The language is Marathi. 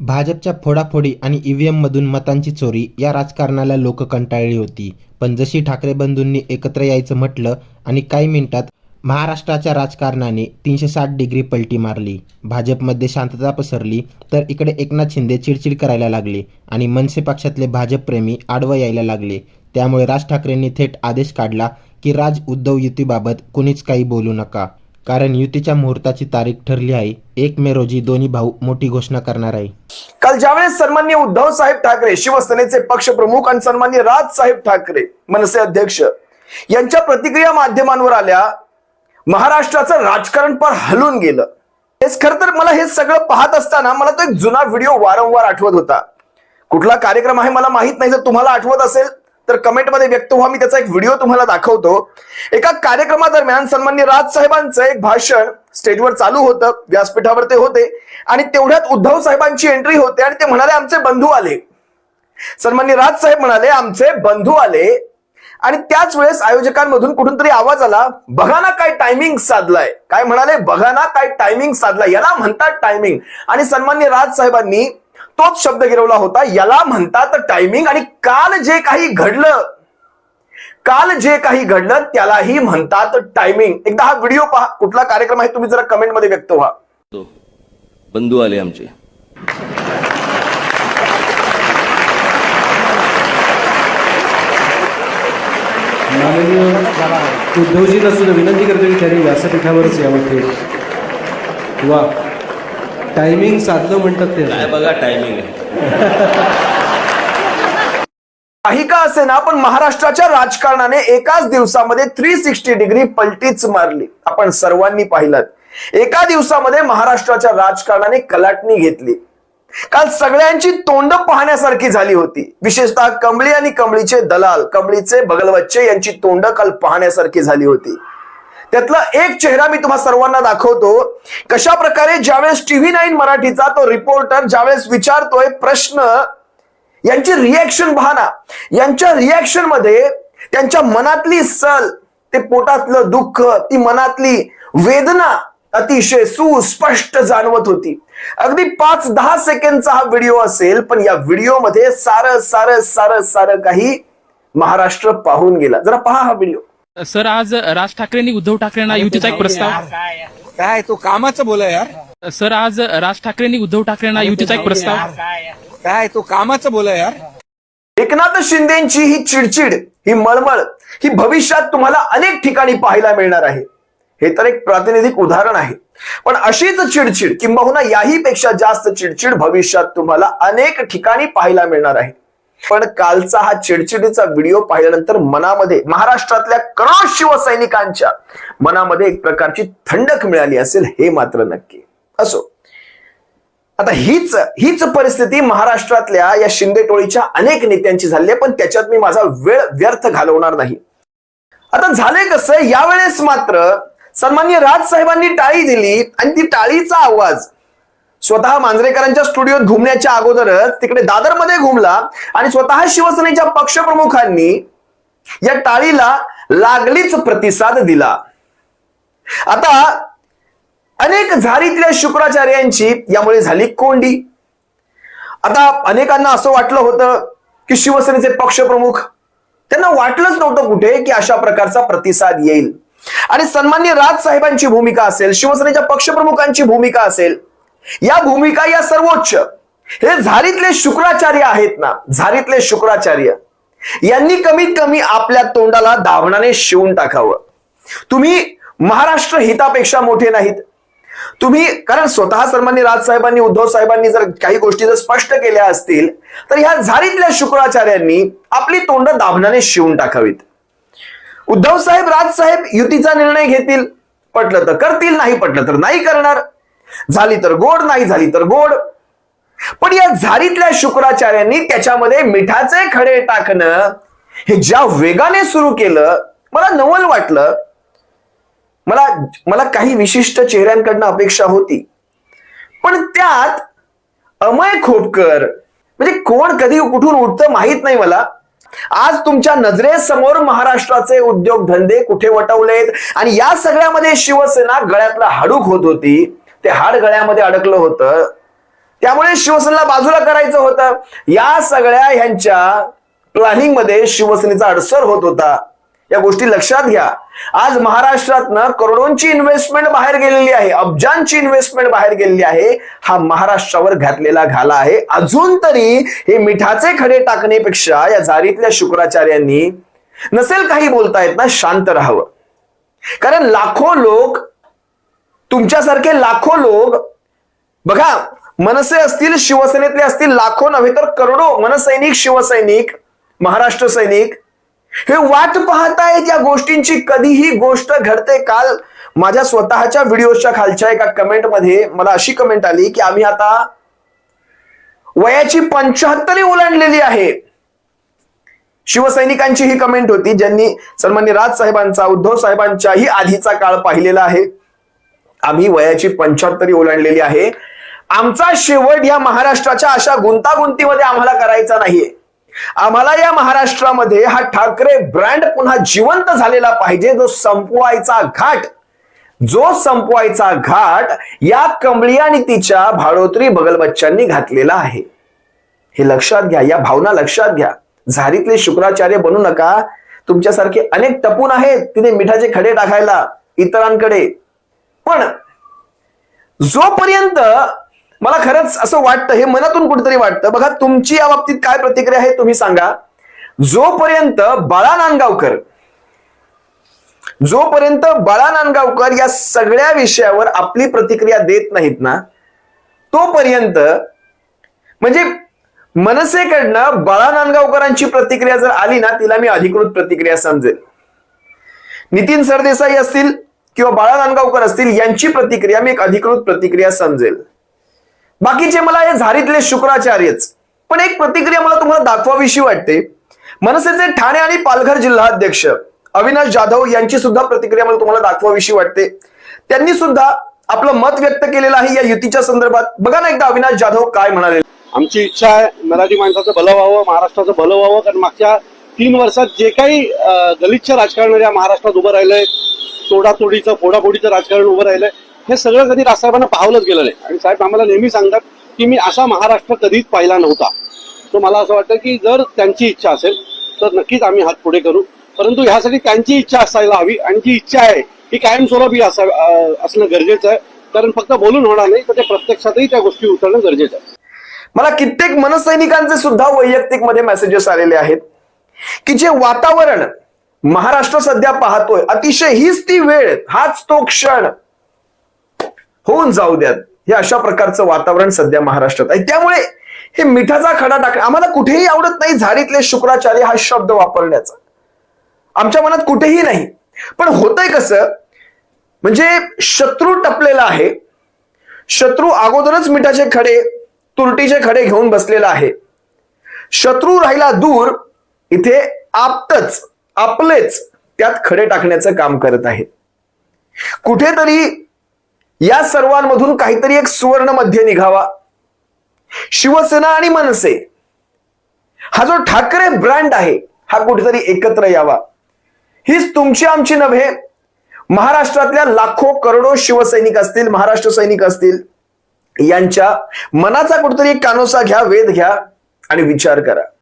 भाजपच्या फोडाफोडी आणि ईव्हीएममधून मतांची चोरी या राजकारणाला लोक कंटाळली होती. पण जशी ठाकरे बंधूंनी एकत्र यायचं म्हटलं आणि काही मिनिटात महाराष्ट्राच्या राजकारणाने तीनशे साठ डिग्री पलटी मारली. भाजपमध्ये शांतता पसरली तर इकडे एकनाथ शिंदे चिडचिड करायला लागले आणि मनसे पक्षातले भाजपप्रेमी आडवं यायला लागले. त्यामुळे राज ठाकरेंनी थेट आदेश काढला की राज उद्धव युतीबाबत कुणीच काही बोलू नका. कारण युतीच्या मुहूर्ताची तारीख ठरली आहे. एक मे रोजी दोन्ही भाऊ मोठी घोषणा करणार आहे. काल ज्यावेळेस सन्मान्य उद्धव साहेब ठाकरे शिवसेनेचे पक्षप्रमुख आणि सन्मान्य राज साहेब ठाकरे मनसे अध्यक्ष यांच्या प्रतिक्रिया माध्यमांवर आल्या महाराष्ट्राचं राजकारण पण हलून गेलं. हेच खर तर मला हे सगळं पाहत असताना मला तो एक जुना व्हिडिओ वारंवार आठवत होता. कुठला कार्यक्रम आहे मला माहीत नाही जर तुम्हाला आठवत असेल तर कमेंटमध्ये व्यक्त व्हा. मी त्याचा एक व्हिडिओ तुम्हाला दाखवतो. एका कार्यक्रमादरम्यान सन्मान्य राज साहेबांचं एक भाषण स्टेजवर चालू होतं. व्यासपीठावर ते होते. आणि तेवढ्यात उद्धव साहेबांची एंट्री होते आणि ते म्हणाले आमचे बंधू आले. सन्मान्य राज साहेब म्हणाले आमचे बंधू आले. आणि त्याच वेळेस आयोजकांमधून कुठून तरी आवाज आला बघा ना काय टायमिंग साधलाय. काय म्हणाले बघा ना काय टायमिंग साधलाय. याला म्हणतात टायमिंग आणि सन्मान्य राज साहेबांनी तोच शब्द गिरवला होता. याला म्हणतात टायमिंग आणि काल जे काही घडलं काल जे काही घडलं त्यालाही म्हणतात टायमिंग एकदा हा व्हिडिओ पहा कुठला कार्यक्रम आहे तुम्ही जरा कमेंटमध्ये व्यक्त व्हा. तो बंधू आले आमचे. माननीय उद्धवजींना सुद्धा विनंती करतो की त्यांनी व्यासपीठावरच यावं थेट वा. टायमिंग साधलं म्हणतात ते. काय बघा टायमिंग आहे. काही का असे ना पण महाराष्ट्राच्या राजकारणाने एकाच दिवसामध्ये थ्री सिक्स्टी डिग्री पलटीच मारली. आपण सर्वांनी पाहिलं. एका दिवसामध्ये महाराष्ट्राच्या राजकारणाने कलाटणी घेतली. काल सगळ्यांची तोंड पाहण्यासारखी झाली होती. विशेषतः कमळी आणि कमळीचे दलाल कमळीचे बगलवच्चे यांची तोंड काल पाहण्यासारखी झाली होती. त्यातला एक चेहरा मी तुम्हा सर्वांना दाखवतो. कशा प्रकारे ज्यावेळेस टीव्ही नाईन मराठीचा तो रिपोर्टर ज्यावेळेस विचारतोय प्रश्न यांची रिॲक्शन पहा ना यांच्या रिॲक्शनमध्ये त्यांच्या मनातली सल ते पोटातलं दुःख ती मनातली वेदना अतिशय सुस्पष्ट जाणवत होती. अगदी पाच दहा सेकंडचा हा व्हिडिओ असेल पण या व्हिडिओमध्ये सारं सारं सारं सारं काही महाराष्ट्र पाहून गेला. जरा पहा हा व्हिडिओ. सर आज राज ठाकरेंनी उद्धव ठाकरेंना युतीचा एक प्रस्ताव. काय तो कामाचं बोला यार. सर आज राज ठाकरेंनी उद्धव ठाकरेंना युतीचा एक प्रस्ताव. काय तो कामाचं बोला यार. एकनाथ शिंदेची ही चिडचिड ही मळमळ ही भविष्यात तुम्हाला अनेक ठिकाणी पाहायला मिळणार आहे. हे तर एक प्रातिनिधिक उदाहरण आहे. पण अशीच चिडचिड किंबहुना याही पेक्षा जास्त चिडचिड भविष्यात तुम्हाला अनेक ठिकाणी पाहायला मिळणार आहे. पण कालचा हा चिडचिडीचा व्हिडिओ पाहिल्यानंतर मनामध्ये महाराष्ट्रातल्या करोड शिवसैनिकांच्या मनामध्ये एक प्रकारची थंडक मिळाली असेल हे मात्र नक्की. असो. आता हीच हीच परिस्थिती महाराष्ट्रातल्या या शिंदे टोळीच्या अनेक नेत्यांची झाली आहे पण त्याच्यात मी माझा वेळ व्यर्थ घालवणार नाही. आता झाले कसं? यावेळेस मात्र सन्मान्य राज साहेबांनी टाळी दिली आणि ती टाळीचा आवाज स्वतः मांजरेकरांच्या स्टुडिओत घुमण्याच्या अगोदरच तिकडे दादरमध्ये घुमला आणि स्वतः शिवसेनेच्या पक्षप्रमुखांनी या टाळीला लागलीच प्रतिसाद दिला. आता अनेक झारीतल्या शुक्राचार्यांची यामुळे झाली कोंडी. आता अनेकांना असं वाटलं होतं की शिवसेनेचे पक्षप्रमुख त्यांना वाटलंच नव्हतं कुठे की अशा प्रकारचा प्रतिसाद येईल. आणि सन्मान्य राज साहेबांची भूमिका असेल शिवसेनेच्या पक्षप्रमुखांची भूमिका असेल या भूमिका या सर्वोच्च. हे झारीतले शुक्राचार्य आहेत ना झारीतले शुक्राचार्य यांनी कमीत कमी आपल्या तोंडाला दाभणाने शिवून टाकावं. तुम्ही महाराष्ट्र हितापेक्षा मोठे नाहीत. तुम्ही कारण स्वतः सर्वांनी राजसाहेबांनी उद्धव साहेबांनी जर काही गोष्टी जर स्पष्ट केल्या असतील तर ह्या झारीतल्या शुक्राचार्यांनी आपली तोंड दाभणाने शिवून टाकावीत. उद्धव साहेब राजसाहेब युतीचा निर्णय घेतील. पटलं तर करतील नाही पटलं तर नाही करणार. झाली तर गोड नाही झाली तर गोड. पण या झारीतल्या शुक्राचार्यांनी त्याच्यामध्ये मिठाचे खडे टाकणं हे ज्या वेगाने सुरू केलं मला नवल वाटलं. मला मला काही विशिष्ट चेहऱ्यांकडनं अपेक्षा होती. पण त्यात अमय खोपकर म्हणजे कोण कधी कुठून उठतं माहीत नाही मला. आज तुमच्या नजरेसमोर महाराष्ट्राचे उद्योगधंदे कुठे वटवलेत? आणि या सगळ्यामध्ये शिवसेना गळ्यातला हाडूक होत होती. ते हाड गळ्यामध्ये अडकलं होतं. त्यामुळे शिवसेनेला बाजूला करायचं होतं. या सगळ्या ह्यांच्या प्लॅनिंगमध्ये शिवसेनेचा अडसर होत होता. या गोष्टी लक्षात घ्या. आज महाराष्ट्रातनं करोडोंची इन्व्हेस्टमेंट बाहेर गेलेली आहे. अब्जांची इन्व्हेस्टमेंट बाहेर गेलेली आहे. हा महाराष्ट्रावर घातलेला घाला आहे. अजून तरी हे मिठाचे खडे टाकण्यापेक्षा या जारीतल्या शुक्राचार्यांनी नसेल काही बोलता येत ना शांत राहावं. कारण लाखो लोक तुमच्यासारखे लाखो लोक बघा मनसे असतील शिवसेनेतले असतील लाखो नव्हे तर करोडो मनसैनिक शिवसैनिक महाराष्ट्र सैनिक हे वाट पाहतायत या गोष्टींची. कधीही गोष्ट घडते काल माझ्या स्वतःच्या व्हिडिओच्या खालच्या एका कमेंटमध्ये मला अशी कमेंट आली की आम्ही आता वयाची पंचाहत्तरी ओलांडलेली आहे. शिवसैनिकांची ही कमेंट होती ज्यांनी सन्मान्य राज साहेबांचा उद्धव साहेबांच्याही आधीचा काळ पाहिलेला आहे. आम्ही वयाची पंच्याहत्तरी ओलांडलेली आहे. आमचा शेवट या महाराष्ट्राच्या अशा गुंतागुंतीमध्ये आम्हाला करायचा नाहीये. आम्हाला या महाराष्ट्रामध्ये हा ठाकरे ब्रँड पुन्हा जिवंत झालेला पाहिजे जो संपवायचा घाट जो संपवायचा घाट या कमळिया आणि तिच्या भाडोत्री बगलबच्च्यांनी घातलेला आहे. हे लक्षात घ्या या भावना लक्षात घ्या. झारीतले शुक्राचार्य बनू नका. तुमच्यासारखे अनेक टपून आहेत तिथे मिठाचे खडे टाकायला इतरांकडे. पण जोपर्यंत मला खरंच असं वाटतं हे मनातून कुठेतरी वाटतं बघा तुमची या बाबतीत काय प्रतिक्रिया आहे तुम्ही सांगा. जोपर्यंत बाळा नांदगावकर जोपर्यंत बाळा नांदगावकर या सगळ्या विषयावर आपली प्रतिक्रिया देत नाहीत ना तोपर्यंत म्हणजे मनसेकडनं बाळा नांदगावकरांची प्रतिक्रिया जर आली ना तिला मी अधिकृत प्रतिक्रिया समजेल नितीन सरदेसाई असतील किंवा बाळा नांदगावकर असतील यांची प्रतिक्रिया मी एक अधिकृत प्रतिक्रिया समजेल. बाकीचे मला हे झारीतले शुक्राचार्यच पण एक प्रतिक्रिया मला तुम्हाला दाखवाविषयी वाटते. मनसेचे ठाणे आणि पालघर जिल्हा अध्यक्ष अविनाश जाधव यांची सुद्धा प्रतिक्रिया मला तुम्हाला दाखवाविषयी वाटते. त्यांनी सुद्धा आपलं मत व्यक्त केलेलं आहे या युतीच्या संदर्भात. बघा ना एकदा अविनाश जाधव काय म्हणाले. आमची इच्छा आहे मराठी माणसाचं भलं व्हावं महाराष्ट्राचं भलं व्हावं कारण मागच्या तीन वर्षात जे काही गलिच्छ राजकारण या महाराष्ट्रात उभं राहिलंय तोडातोडीचं फोडाफोडीचं राजकारण उभं राहिलंय हे सगळं कधी राजसाहेबांना पाहलंच गेलं नाही. आणि साहेब आम्हाला नेहमी सांगतात की मी असा महाराष्ट्र कधीच पाहिला नव्हता. तो मला असं वाटतं की जर त्यांची इच्छा असेल तर नक्कीच आम्ही हात पुढे करू. परंतु ह्यासाठी त्यांची इच्छा असायला हवी आणि जी इच्छा आहे ही कायमस्वरूपी असा असणं गरजेचं आहे. कारण फक्त बोलून होणार नाही तर ते प्रत्यक्षातही त्या गोष्टी उतरणं गरजेचं आहे. मला कित्येक मनसैनिकांचे सुद्धा वैयक्तिकमध्ये मेसेजेस आलेले आहेत. की जे वातावरण महाराष्ट्र सध्या पाहतोय अतिशय हीच ती वेळ हाच तो क्षण. होऊन जाऊ द्यात. हे अशा प्रकारचं वातावरण सध्या महाराष्ट्रात आहे. त्यामुळे हे मिठाचा खडा टाक आम्हाला कुठेही आवडत नाही झाडीतले शुक्राचार्य हा शब्द वापरण्याचा. आमच्या मनात कुठेही नाही. पण होतंय कसं म्हणजे शत्रू टपलेला आहे. शत्रू अगोदरच मिठाचे खडे तुरटीचे खडे घेऊन बसलेला आहे. शत्रू राहिला दूर इथे आपतच आपलेच त्यात खडे टाकण्याचं काम करत आहे. कुठेतरी या सर्वांमधून काहीतरी एक सुवर्ण मध्य निघावा. शिवसेना आणि मनसे हा जो ठाकरे ब्रँड आहे हा कुठेतरी एकत्र यावा. हीच तुमची आमची नव्हे. महाराष्ट्रातल्या लाखो करोडो शिवसैनिक असतील महाराष्ट्र सैनिक असतील यांच्या मनाचा कुठेतरी एक कानोसा घ्या वेध घ्या आणि विचार करा.